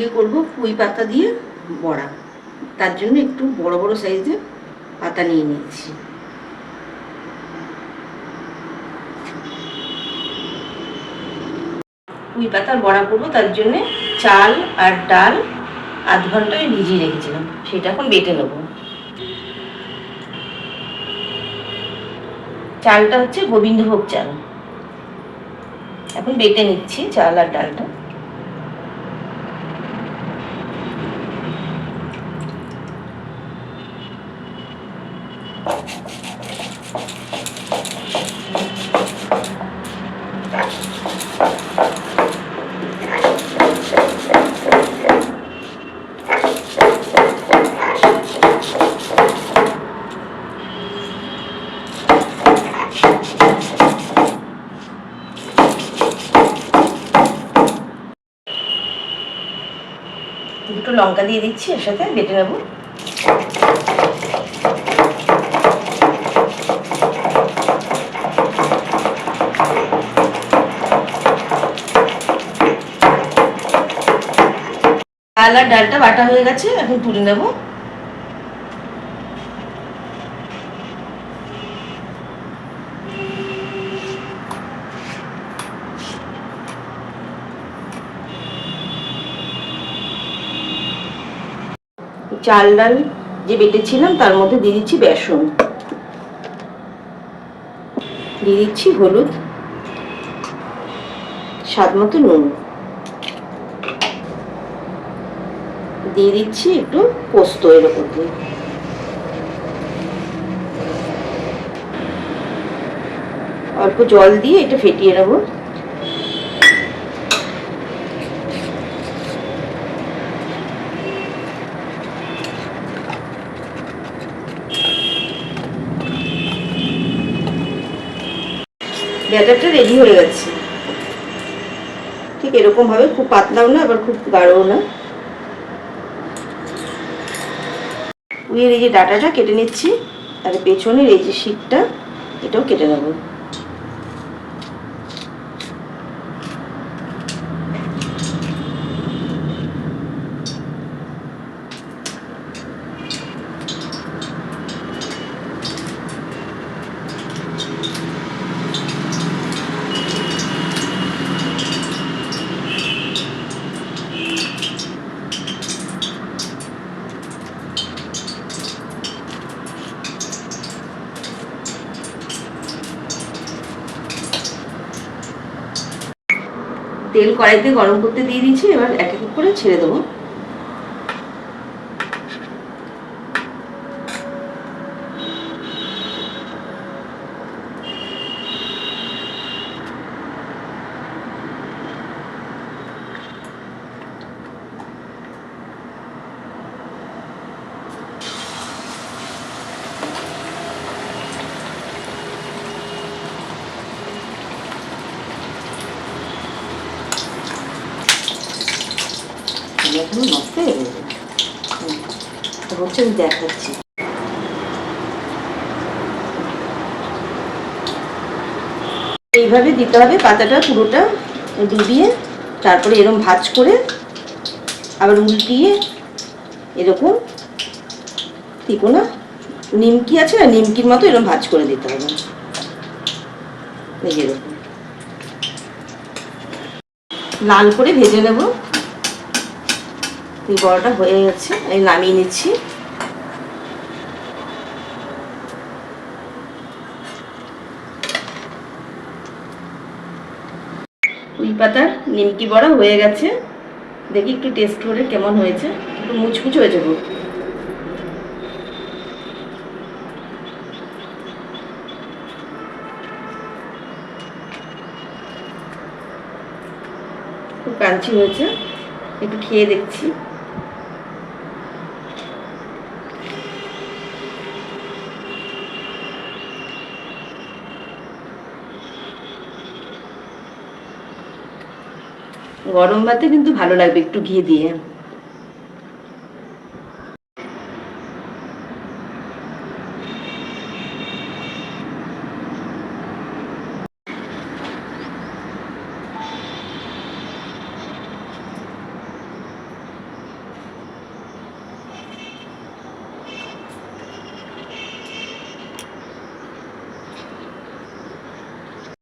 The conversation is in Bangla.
আজকে করব, পুঁই পাতা দিয়ে বড়া। তার জন্য একটু বড় বড় সাইজের পাতা নিয়ে নিয়েছি। পুঁই পাতার বড়া করব, তার জন্য চাল আর ডাল আধ ঘণ্টা আমি ভিজিয়ে রেখেছিলাম। সেটা এখন বেটে নেব। চালটা হচ্ছে গোবিন্দভোগ চাল। এখন বেটে নিচ্ছি চাল আর ডালটা। দুটো লঙ্কা দিয়ে দিচ্ছি এর সাথে বেটে নেব ডালটা বাটা হয়ে গেছে, এখন তুলে নেব। চাল ডাল যে বেটেছিলাম, তার মধ্যে দিয়ে দিচ্ছি বেসন। দিয়ে দিচ্ছি হলুদ, স্বাদ মতো নুন। দিয়ে দিচ্ছি একটু পোস্ত এর দিয়ে অল্প জল দিয়ে এটা ফেটিয়ে নেব। ব্যাটারটা রেডি হয়ে গেছে। ঠিক এরকম ভাবে, খুব পাতলাও না, আবার খুব গাঢ়ও না। উইয়ের এই যে ডাটাটা কেটে নিচ্ছি আর পেছনের এই যে শীতটা এটাও কেটে নেব। তেল কড়াইতে গরম করতে দিয়ে দিচ্ছি এবার এক এক করে ছেড়ে দেবো। এইভাবে দিতে হবে, পাতাটা পুরোটা ডুবিয়ে তারপরে এরকম ভাজ করে আবার উল্টিয়ে এরকম তিকোনা নিমকি আছে না, নিমকির মতো এরকম ভাজ করে দিতে হবে। এই এরকম লাল করে ভেজে নেব। এই বড়টা হয়ে গেছে। আমি নামিয়ে নিচ্ছি। কুই পাতার নিমকি বড়া হয়ে গেছে। দেখি একটু টেস্ট করে কেমন হয়েছে। একটু মুচমুচ হয়েছে খুব খুব ক্রাঞ্চি হয়েছে। একটু খেয়ে দেখছি। গরম ভাতে কিন্তু ভালো লাগবে একটু ঘি দিয়ে।